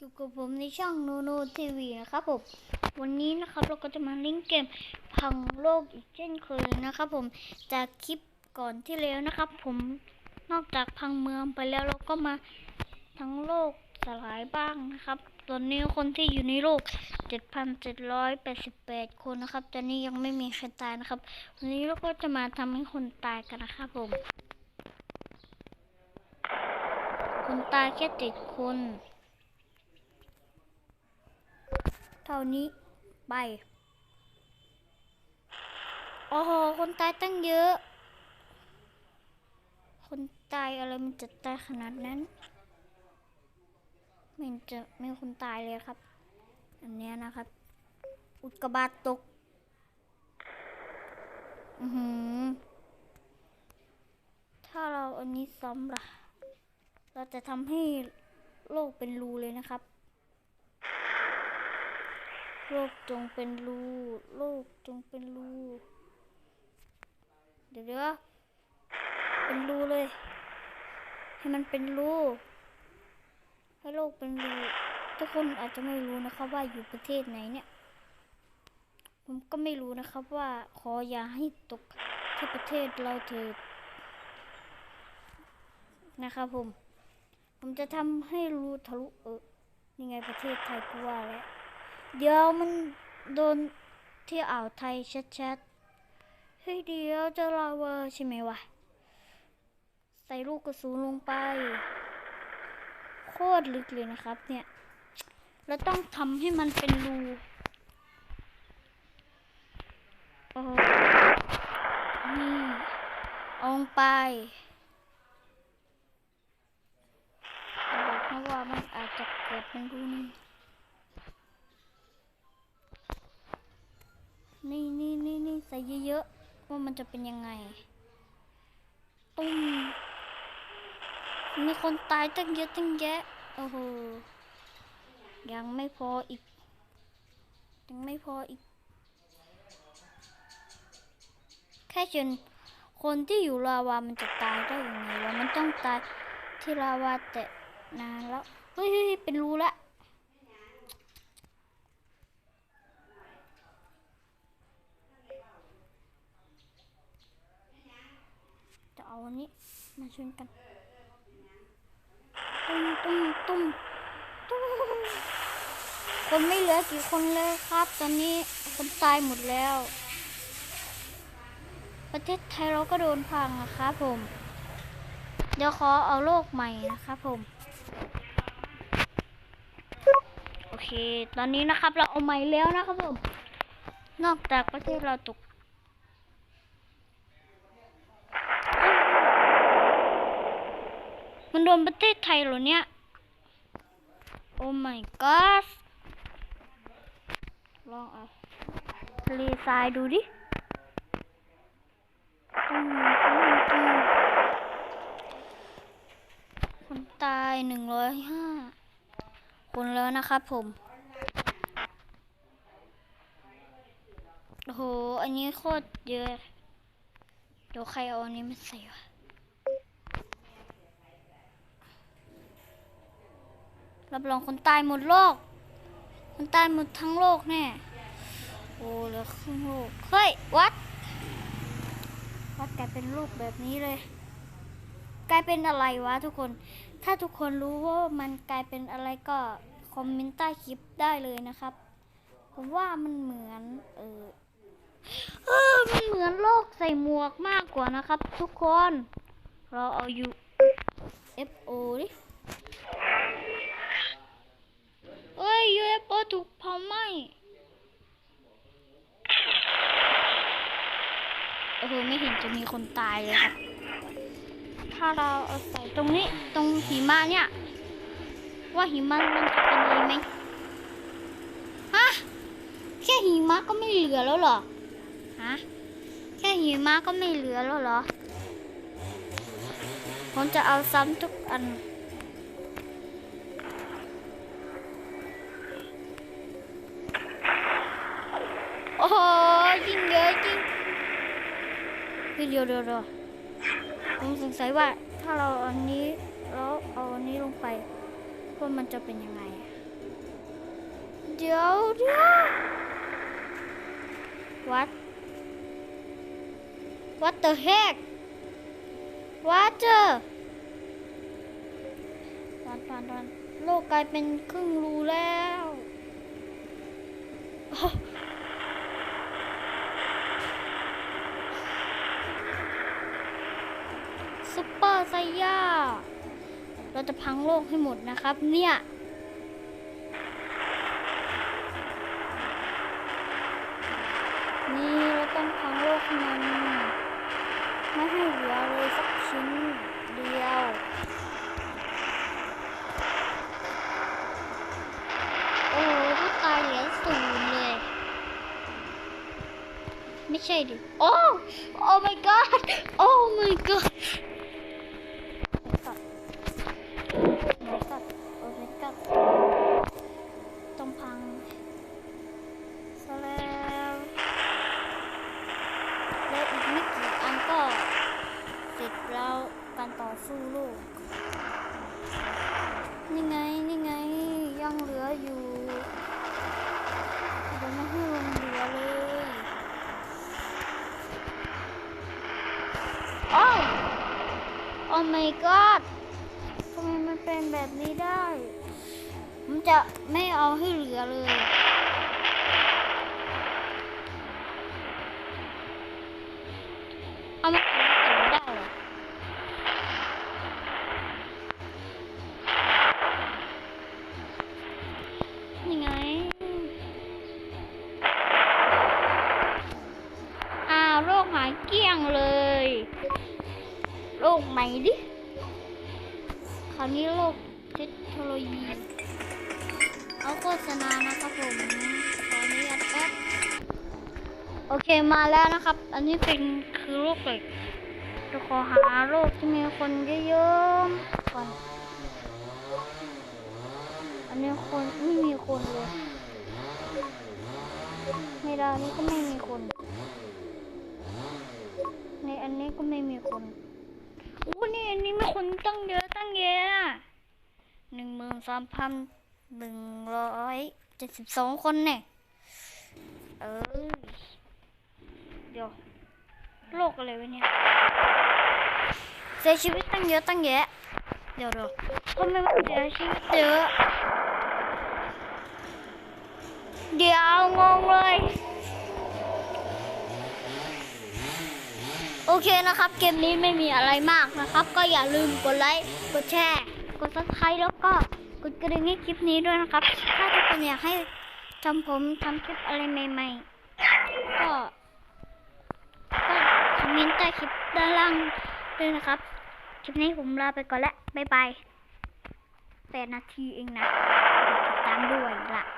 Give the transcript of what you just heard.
อยู่กับผมในช่องโนโนทีวีนะครับผม วันนี้นะครับเราก็จะมาเล่นเกมพังโลกอีกเช่นเคยนะครับผม จากคลิปก่อนที่แล้วนะครับ ผมนอกจากพังเมืองไปแล้วเราก็มาทั้งโลกสลายบ้างนะครับ ตอนนี้คนที่อยู่ในโลก 7,788 คนนะครับ ตอนนี้ยังไม่มีใครตายนะครับ วันนี้เราก็จะมาทำให้คนตายกันนะครับผม คนตายแค่เจ็ดคน เท่านี้ไป โอ้โห คนตายตั้งเยอะ คนตายอะไรมันจะตายขนาดนั้นม่เห็นจะไม่มีคนตายเลยครับ อันเนี้ยนะครับ อุกกาบาตตก อือหือ ถ้าเราอันนี้ซ้ำล่ะ เราจะทำให้โลกเป็นรูเลยนะครับ โลกจงเป็นรูโลกจงเป็นรูเดี๋ยวเดี๋ยวเป็นรูเลย ให้มันเป็นรูให้โลกเป็นรูทุกคนอาจจะไม่รู้นะครับว่าอยู่ประเทศไหนเนี่ย ผมก็ไม่รู้นะครับว่าขออย่าให้ตกที่ประเทศเราเถิดนะครับผม ผมจะทำให้รู้ทะลุเออยังไงประเทศไทยก็ว่าแล้ว เดี๋ยวมันโดนที่อ่าวไทยชัดๆเฮ้ยเดี๋ยวจะลาวาใช่ไหมวะ ใส่ลูกกระสุนลงไป โคตรลึกเลยนะครับเนี่ยแล้วต้องทำให้มันเป็นรูโอ้นี่องไปบอกนะว่ามันอาจจะเกิดเป็นรูนี่ นี่นี่นี่นี่ใส่เยอะๆว่ามันจะเป็นยังไงตุ้มมีคนตายตั้งเยอะตั้งแยะโอ้โหยังไม่พออีก ยังไม่พออีก แค่จนคนที่อยู่ลาวามันจะตายได้ยังไงวะมันต้องตายที่ลาวาแต่นานแล้วเฮ้ยเป็นรู้ละ จะเอาอันนี้มาชนกันตุ้มตุ้มตุ้มตุ้มคนไม่เหลือกี่คนเลยครับ ตอนนี้คนตายหมดแล้ว ประเทศไทยเราก็โดนพังนะครับผม เดี๋ยวขอเอาโลกใหม่นะครับผมโอเค ตอนนี้นะครับเราเอาใหม่แล้วนะครับผม นอกจากประเทศเราตก มันโดนประเทศไทยเหรอเนี่ย โอ้ my god ลองเอาทะเลทรายดูดิตุ้มตุ้มตุ้มคนตายหนึ่งร้อยห้าคนแล้วนะครับผม โอ้โห อันนี้โคตรเยอะ เดี๋ยวใครเอาอันนี้มาใส่วะ รับรองคนตายหมดโลก คนตายหมดทั้งโลกแน่ โอ้เหลือครึ่งโลก เฮ้ย วัด วัดกลายเป็นรูปแบบนี้เลย กลายเป็นอะไรวะทุกคน ถ้าทุกคนรู้ว่ามันกลายเป็นอะไรก็คอมเมนต์ใต้คลิปได้เลยนะครับ ผมว่ามันเหมือน เออเออมันเหมือนโลกใส่หมวกมากกว่านะครับ ทุกคน เราเอาอยู่ FO ดิ เอ้ย UFO ถูกเผาไหม้โอ้โหไม่เห็นจะมีคนตายเลยครับ ถ้าเราเอาใส่ตรงนี้ตรงหิมะเนี่ย ว่าหิมะมันจะเป็นอะไรไหมฮะแค่หิมะก็ไม่เหลือแล้วเหรอฮะแค่หิมะก็ไม่เหลือแล้วเหรอผมจะเอาซ้ำทุกอัน โอ้โหยิงเยอะจริงเฮ้ยเดี๋ยวเดี๋ยวเดี๋ยวผมสงสัยว่าถ้าเราเอันนี้แล้วเอาอันนี้ลงไปว่ามันจะเป็นยังไง เดี๋ยวเดี๋ยววัด What the heck What the ปันปันปันโลกกลายเป็นครึ่งรูแล้ว ซุปเปอร์ไซย่า เราจะพังโลกให้หมดนะครับ เนี่ยนี่เราต้องพังโลกให้มันไม่ให้เหลือเลยสักชิ้นเดียวโอ้โหถ้าตายเหลือศูนย์เลย ไม่ใช่ดิโอ้โอ้ my god โอ้ my god my god ทำไมมันเป็นแบบนี้ได้ มันจะไม่เอาให้เหลือเลยเอามา คราวนี้โรคเทคโนโลยี เอาโฆษณานะครับผมขออนุญาตแป๊บ โอเคมาแล้วนะครับ อันนี้เป็นคือโรคเหล็กจะขอหาโรคที่มีคนเยอะๆก่อน อันนี้คนไม่มีคนเลย ในดาวนี้ก็ไม่มีคน ในอันนี้ก็ไม่มีคนอู้นี่อันนี้มีคนตั้งเยอะ ตั้งเยอะหนึ่งหมื่นสามพันหนึ่งร้อยเจ็ดสิบสองคนเนี่ย เออเดี๋ยวโลกอะไรวะเนี่ยเสียชีวิตตั้งเยอะตั้งแยะ เดี๋ยวเดี๋ยวทำไมมันเสียชีวิตเยอะ เคนะครับ เกมนี้ไม่มีอะไรมากนะครับ ก็อย่าลืมกดไลค์ กดแชร์ กดซับสไครต์แล้วก็กดกระดิ่งให้คลิปนี้ด้วยนะครับ ถ้าทุกคนอยากให้ทำผมทำคลิปอะไรใหม่ ๆ ก็ก็คอมเมนต์ใต้คลิปด้านล่างด้วยนะครับ คลิปนี้ผมลาไปก่อนแล้วบ๊ายบายแปดนาทีเองนะติดตามด้วยล่ะ